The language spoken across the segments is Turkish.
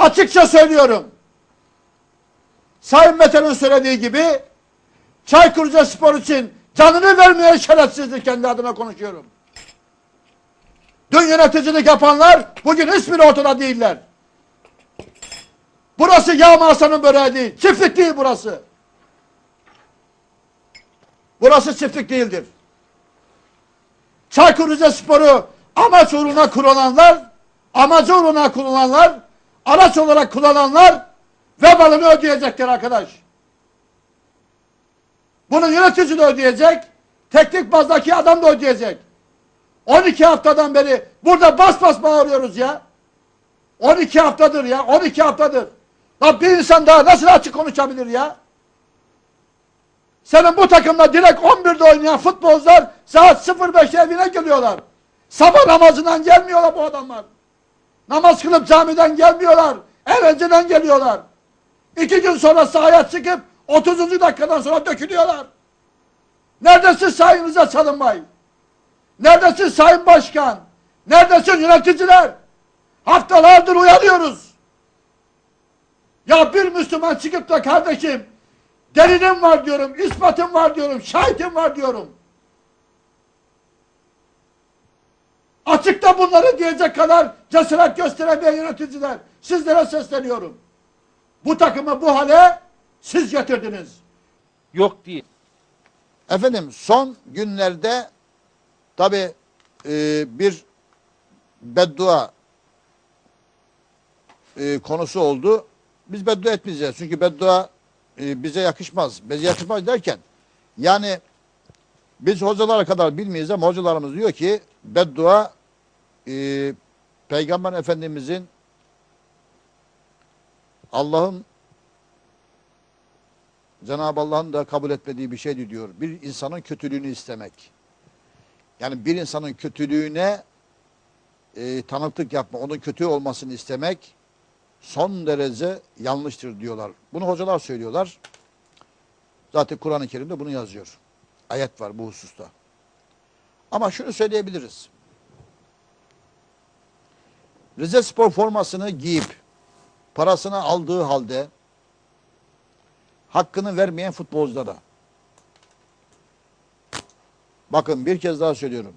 Açıkça söylüyorum. Sayın Mete'nin söylediği gibi Çaykur Rizespor için canını vermeye şerefsizdir kendi adına konuşuyorum. Dün yöneticilik yapanlar bugün hiçbiri ortada değiller. Burası yağma Hasan'ın böreği değil. Çiftlik değil burası. Burası çiftlik değildir. Çaykur Rizespor'u amaç uğruna kullananlar, amacı uğruna kullananlar, araç olarak kullananlar vebalını ödeyecekler arkadaş. Bunu yönetici de ödeyecek, teknik bazdaki adam da ödeyecek. 12 haftadan beri burada bas bas bağırıyoruz ya. 12 haftadır ya, 12 haftadır. Lan bir insan daha nasıl açık konuşabilir ya? Senin bu takımda direkt 11'de oynayan futbolcular saat 05'te evine geliyorlar. Sabah namazından gelmiyorlar bu adamlar. Namaz kılıp camiden gelmiyorlar. Eğlenceden geliyorlar. İki gün sonra sahaya çıkıp 30. dakikadan sonra dökülüyorlar. Neredesin Sayın Rıza Çalınbay? Neredesin Sayın Başkan? Neredesin yöneticiler? Haftalardır uyarıyoruz. Ya bir Müslüman çıkıp da kardeşim delilim var diyorum, ispatım var diyorum, şahitim var diyorum. Açıkta bunları diyecek kadar cesaret gösteremeyen yöneticiler sizlere sesleniyorum. Bu takımı bu hale siz getirdiniz. Yok değil. Efendim son günlerde tabi bir beddua e, konusu oldu. Biz beddua etmeyeceğiz. Çünkü beddua e, bize yakışmaz. Bize yakışmaz derken yani biz hocalara kadar bilmeyiz ama hocalarımız diyor ki beddua e, Peygamber Efendimizin Allah'ın Cenab-ı Allah'ın da kabul etmediği bir şeydi diyor. Bir insanın kötülüğünü istemek. Yani bir insanın kötülüğüne e, tanıklık yapma, onun kötü olmasını istemek son derece yanlıştır diyorlar. Bunu hocalar söylüyorlar. Zaten Kur'an-ı Kerim'de bunu yazıyor. Ayet var bu hususta. Ama şunu söyleyebiliriz. Rize Spor formasını giyip parasını aldığı halde hakkını vermeyen futbolculara. Bakın bir kez daha söylüyorum.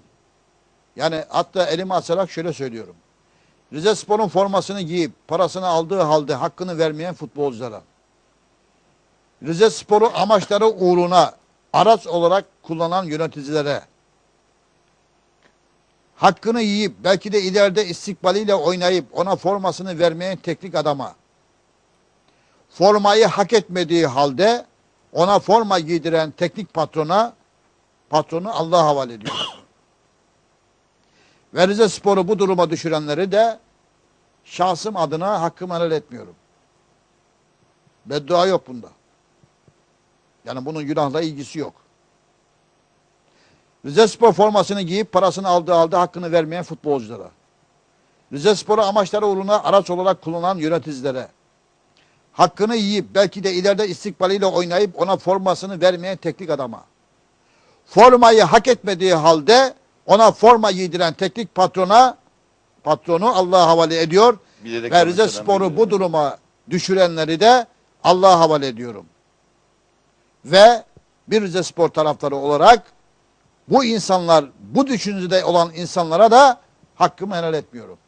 Yani hatta elimi açarak şöyle söylüyorum. Rize Spor'un formasını giyip parasını aldığı halde hakkını vermeyen futbolculara. Rize Spor'u amaçları uğruna araç olarak kullanan yöneticilere. Hakkını yiyip belki de ileride istikbaliyle oynayıp ona formasını vermeyen teknik adama formayı hak etmediği halde ona forma giydiren teknik patrona patronu Allah'a havale ediyor. Ve Rize Spor'u bu duruma düşürenleri de şahsım adına hakkımı helal etmiyorum. Beddua yok bunda. Yani bunun günahla ilgisi yok. Rize Spor formasını giyip parasını aldığı halde hakkını vermeyen futbolculara. Rize Spor'u amaçları uğruna araç olarak kullanan yöneticilere hakkını yiyip belki de ileride istikbaliyle oynayıp ona formasını vermeyen teknik adama. Formayı hak etmediği halde ona forma giydiren teknik patrona patronu Allah'a havale ediyor. Bilerek Ve Rize yanlış adam Spor'u bilmiyor. bu duruma düşürenleri de Allah'a havale ediyorum. Ve bir Rize Spor taraftarı olarak bu insanlar, bu düşüncede olan insanlara da hakkımı helal etmiyorum.